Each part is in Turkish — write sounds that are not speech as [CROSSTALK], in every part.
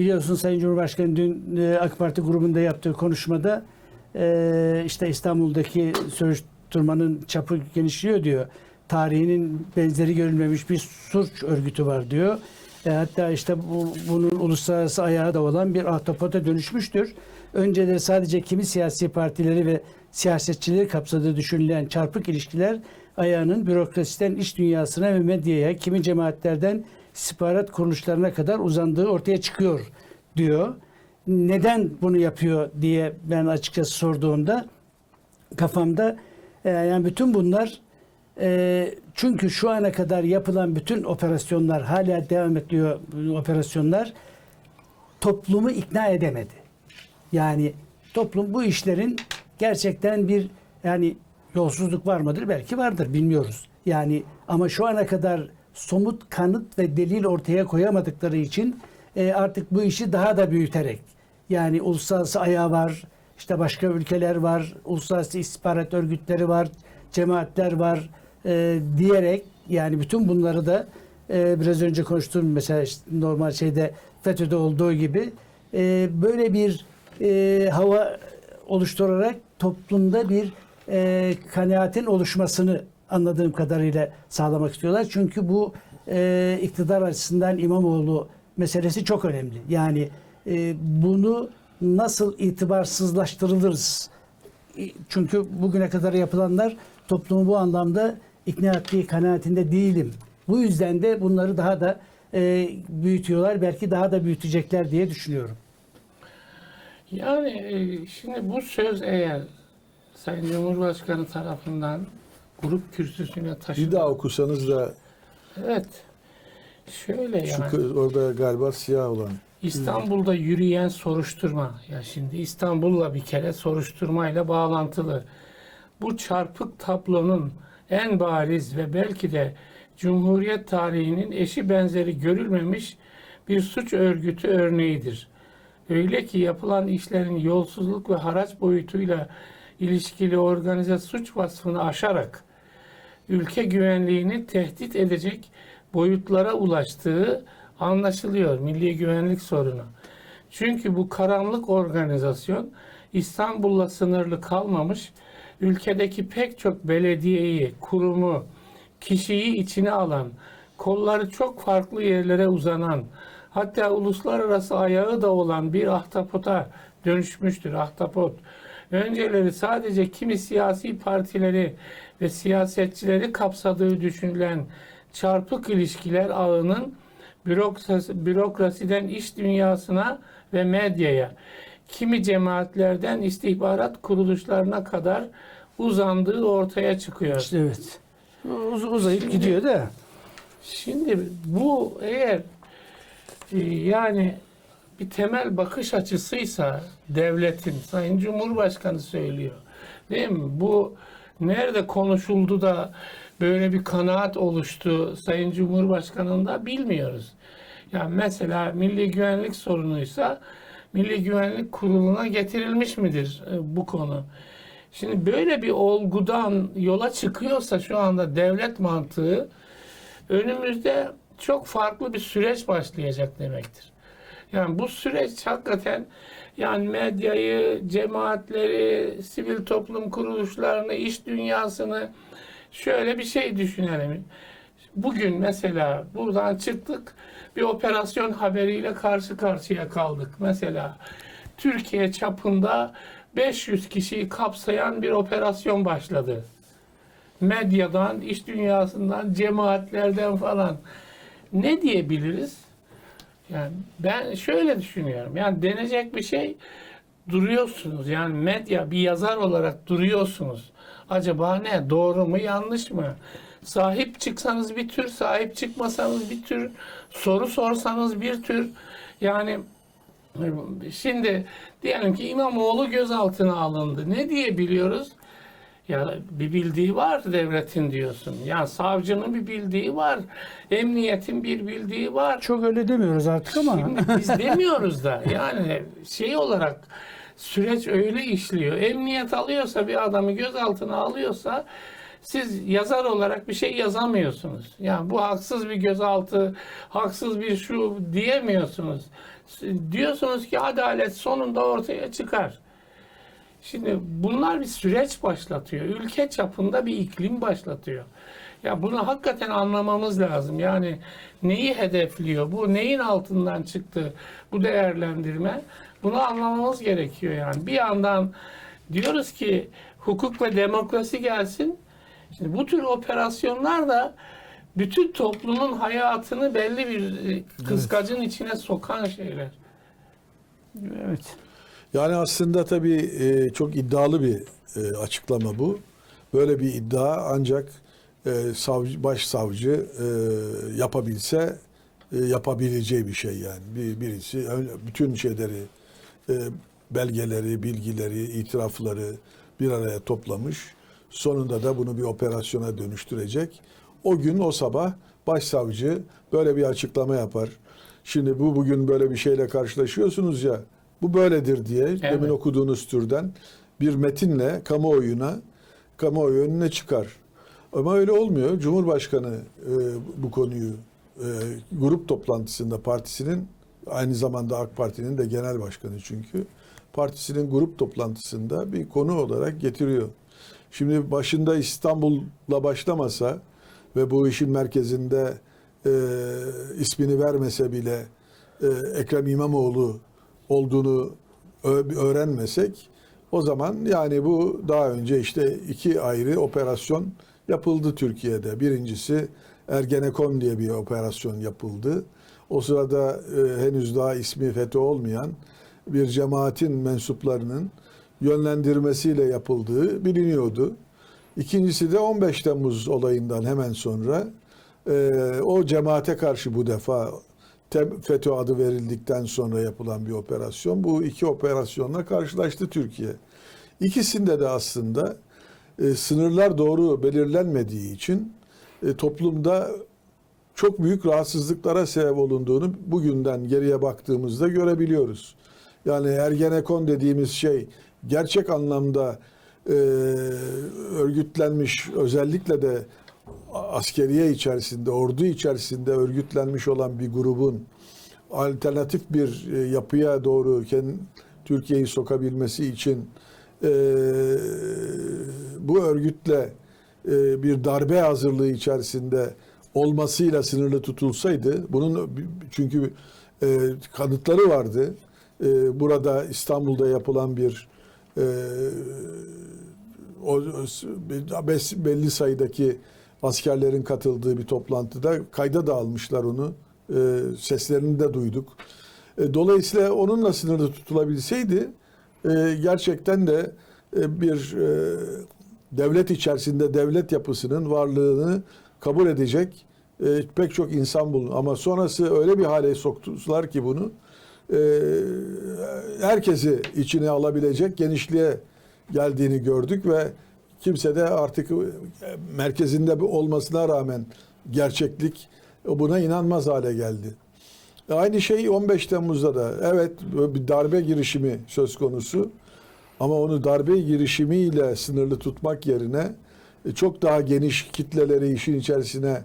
biliyorsun Sayın Cumhurbaşkanı dün e, AK Parti grubunda yaptığı konuşmada e, işte İstanbul'daki soruşturmanın çapı genişliyor diyor. Tarihinin benzeri görülmemiş bir suç örgütü var diyor. E, hatta işte bu, bunun uluslararası ayağı da olan bir ahtapota dönüşmüştür. Önceleri sadece kimi siyasi partileri ve siyasetçileri kapsadığı düşünülen çarpık ilişkiler ayağının bürokrasiden iş dünyasına ve medyaya, kimi cemaatlerden istihbarat kuruluşlarına kadar uzandığı ortaya çıkıyor diyor. Neden bunu yapıyor diye ben açıkçası sorduğumda kafamda e, yani bütün bunlar e, çünkü şu ana kadar yapılan bütün operasyonlar hala devam ediyor operasyonlar toplumu ikna edemedi. Yani toplum bu işlerin gerçekten bir yani yolsuzluk var mıdır? Belki vardır bilmiyoruz. Yani ama şu ana kadar somut kanıt ve delil ortaya koyamadıkları için e, artık bu işi daha da büyüterek yani uluslararası ayağı var, işte başka ülkeler var, uluslararası istihbarat örgütleri var, cemaatler var e, diyerek yani bütün bunları da e, biraz önce konuştuğum mesela işte normal şeyde FETÖ'de olduğu gibi e, böyle bir e, hava oluşturarak toplumda bir e, kanaatin oluşmasını anladığım kadarıyla sağlamak istiyorlar. Çünkü bu e, iktidar açısından İmamoğlu meselesi çok önemli. Yani e, bunu nasıl itibarsızlaştırılırız? E, Çünkü bugüne kadar yapılanlar toplumu bu anlamda ikna ettiği kanaatinde değilim. Bu yüzden de bunları daha da e, büyütüyorlar. Belki daha da büyütecekler diye düşünüyorum. Yani e, şimdi bu söz eğer Sayın Cumhurbaşkanı tarafından grup kürsüsüne Bir taşınır. daha okusanız da Evet. Şöyle şu yani. kı- orada galiba siyah olan. İstanbul'da yürüyen soruşturma. Ya şimdi İstanbul'la bir kere soruşturmayla bağlantılı. Bu çarpık tablonun en bariz ve belki de Cumhuriyet tarihinin eşi benzeri görülmemiş bir suç örgütü örneğidir. Öyle ki yapılan işlerin yolsuzluk ve haraç boyutuyla ilişkili organize suç vasfını aşarak ülke güvenliğini tehdit edecek boyutlara ulaştığı anlaşılıyor milli güvenlik sorunu. Çünkü bu karanlık organizasyon İstanbul'la sınırlı kalmamış, ülkedeki pek çok belediyeyi, kurumu, kişiyi içine alan, kolları çok farklı yerlere uzanan, hatta uluslararası ayağı da olan bir ahtapota dönüşmüştür ahtapot. Önceleri sadece kimi siyasi partileri ve siyasetçileri kapsadığı düşünülen çarpık ilişkiler ağının bürokrasi, bürokrasiden iş dünyasına ve medyaya, kimi cemaatlerden istihbarat kuruluşlarına kadar uzandığı ortaya çıkıyor. İşte evet. Uz- uzayıp Şimdi- gidiyor da. Şimdi bu eğer e, yani bir temel bakış açısıysa devletin, Sayın Cumhurbaşkanı söylüyor. Değil mi? Bu nerede konuşuldu da böyle bir kanaat oluştu Sayın Cumhurbaşkanı'nda bilmiyoruz. Yani mesela milli güvenlik sorunuysa Milli Güvenlik Kurulu'na getirilmiş midir e, bu konu? Şimdi böyle bir olgudan yola çıkıyorsa şu anda devlet mantığı önümüzde çok farklı bir süreç başlayacak demektir. Yani bu süreç hakikaten yani medyayı, cemaatleri, sivil toplum kuruluşlarını, iş dünyasını şöyle bir şey düşünelim. Bugün mesela buradan çıktık bir operasyon haberiyle karşı karşıya kaldık. Mesela Türkiye çapında 500 kişiyi kapsayan bir operasyon başladı medyadan, iş dünyasından, cemaatlerden falan ne diyebiliriz? Yani ben şöyle düşünüyorum. Yani denecek bir şey duruyorsunuz. Yani medya bir yazar olarak duruyorsunuz. Acaba ne? Doğru mu, yanlış mı? Sahip çıksanız bir tür, sahip çıkmasanız bir tür, soru sorsanız bir tür. Yani şimdi diyelim ki İmamoğlu gözaltına alındı. Ne diyebiliyoruz? Ya bir bildiği var devletin diyorsun. Ya savcının bir bildiği var. Emniyetin bir bildiği var. Çok öyle demiyoruz artık ama. Şimdi biz [LAUGHS] demiyoruz da yani şey olarak süreç öyle işliyor. Emniyet alıyorsa bir adamı gözaltına alıyorsa siz yazar olarak bir şey yazamıyorsunuz. Yani bu haksız bir gözaltı, haksız bir şu diyemiyorsunuz. Diyorsunuz ki adalet sonunda ortaya çıkar. Şimdi bunlar bir süreç başlatıyor. Ülke çapında bir iklim başlatıyor. Ya bunu hakikaten anlamamız lazım. Yani neyi hedefliyor? Bu neyin altından çıktı bu değerlendirme? Bunu anlamamız gerekiyor yani. Bir yandan diyoruz ki hukuk ve demokrasi gelsin. Şimdi bu tür operasyonlar da bütün toplumun hayatını belli bir e, kıskacın içine sokan şeyler. Evet. Yani aslında tabii e, çok iddialı bir e, açıklama bu. Böyle bir iddia ancak e, savcı, başsavcı e, yapabilse e, yapabileceği bir şey yani. Bir, birisi bütün şeyleri, e, belgeleri, bilgileri, itirafları bir araya toplamış. Sonunda da bunu bir operasyona dönüştürecek. O gün o sabah başsavcı böyle bir açıklama yapar. Şimdi bu bugün böyle bir şeyle karşılaşıyorsunuz ya. Bu böyledir diye demin okuduğunuz türden bir metinle kamuoyuna kamuoyu önüne çıkar. Ama öyle olmuyor. Cumhurbaşkanı e, bu konuyu e, grup toplantısında partisinin aynı zamanda AK Parti'nin de genel başkanı çünkü partisinin grup toplantısında bir konu olarak getiriyor. Şimdi başında İstanbul'la başlamasa ve bu işin merkezinde e, ismini vermese bile e, Ekrem İmamoğlu olduğunu öğrenmesek o zaman yani bu daha önce işte iki ayrı operasyon yapıldı Türkiye'de. Birincisi Ergenekon diye bir operasyon yapıldı. O sırada e, henüz daha ismi FETÖ olmayan bir cemaatin mensuplarının yönlendirmesiyle yapıldığı biliniyordu. İkincisi de 15 Temmuz olayından hemen sonra e, o cemaate karşı bu defa FETÖ adı verildikten sonra yapılan bir operasyon. Bu iki operasyonla karşılaştı Türkiye. İkisinde de aslında e, sınırlar doğru belirlenmediği için e, toplumda çok büyük rahatsızlıklara sebep olunduğunu bugünden geriye baktığımızda görebiliyoruz. Yani Ergenekon dediğimiz şey gerçek anlamda e, örgütlenmiş özellikle de askeriye içerisinde, ordu içerisinde örgütlenmiş olan bir grubun alternatif bir e, yapıya doğru Türkiye'yi sokabilmesi için e, bu örgütle e, bir darbe hazırlığı içerisinde olmasıyla sınırlı tutulsaydı, bunun çünkü e, kanıtları vardı. E, burada İstanbul'da yapılan bir e, o belli sayıdaki askerlerin katıldığı bir toplantıda kayda da almışlar onu. E, seslerini de duyduk. E, dolayısıyla onunla sınırlı tutulabilseydi e, gerçekten de e, bir e, devlet içerisinde devlet yapısının varlığını kabul edecek e, pek çok insan bulun. Ama sonrası öyle bir hale soktular ki bunu e, herkesi içine alabilecek genişliğe geldiğini gördük ve kimse de artık e, merkezinde bu olmasına rağmen gerçeklik buna inanmaz hale geldi. Aynı şey 15 Temmuz'da da evet bir darbe girişimi söz konusu ama onu darbe girişimiyle sınırlı tutmak yerine e, çok daha geniş kitleleri işin içerisine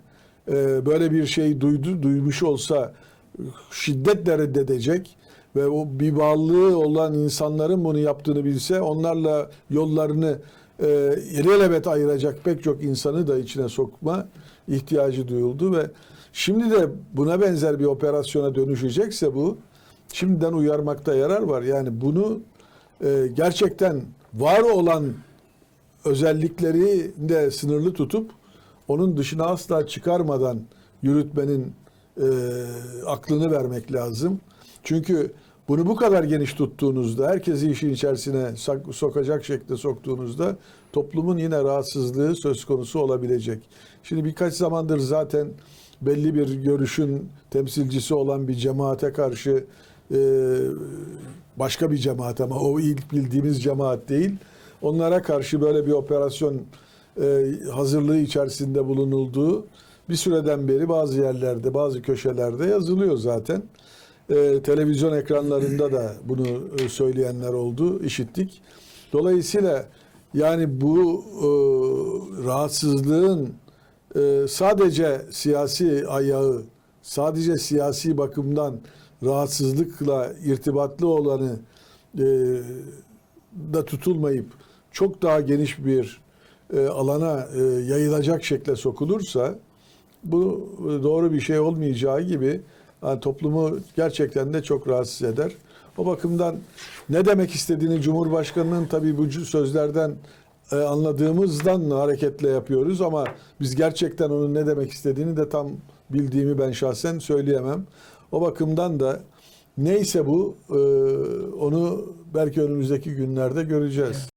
e, böyle bir şey duydu duymuş olsa e, şiddetle reddedecek ve o bir bağlılığı olan insanların bunu yaptığını bilse onlarla yollarını e, ilelebet ayıracak pek çok insanı da içine sokma ihtiyacı duyuldu ve şimdi de buna benzer bir operasyona dönüşecekse bu şimdiden uyarmakta yarar var. Yani bunu e, gerçekten var olan özellikleri de sınırlı tutup onun dışına asla çıkarmadan yürütmenin e, aklını vermek lazım. Çünkü bunu bu kadar geniş tuttuğunuzda, herkesi işin içerisine sokacak şekilde soktuğunuzda toplumun yine rahatsızlığı söz konusu olabilecek. Şimdi birkaç zamandır zaten belli bir görüşün temsilcisi olan bir cemaate karşı e, başka bir cemaat ama o ilk bildiğimiz cemaat değil. Onlara karşı böyle bir operasyon e, hazırlığı içerisinde bulunulduğu bir süreden beri bazı yerlerde, bazı köşelerde yazılıyor zaten. E, televizyon ekranlarında da bunu e, söyleyenler oldu, işittik. Dolayısıyla yani bu e, rahatsızlığın e, sadece siyasi ayağı, sadece siyasi bakımdan rahatsızlıkla irtibatlı olanı e, da tutulmayıp çok daha geniş bir e, alana e, yayılacak şekle sokulursa bu e, doğru bir şey olmayacağı gibi yani toplumu gerçekten de çok rahatsız eder. O bakımdan ne demek istediğini Cumhurbaşkanı'nın tabii bu sözlerden e, anladığımızdan hareketle yapıyoruz ama biz gerçekten onun ne demek istediğini de tam bildiğimi ben şahsen söyleyemem. O bakımdan da neyse bu e, onu belki önümüzdeki günlerde göreceğiz.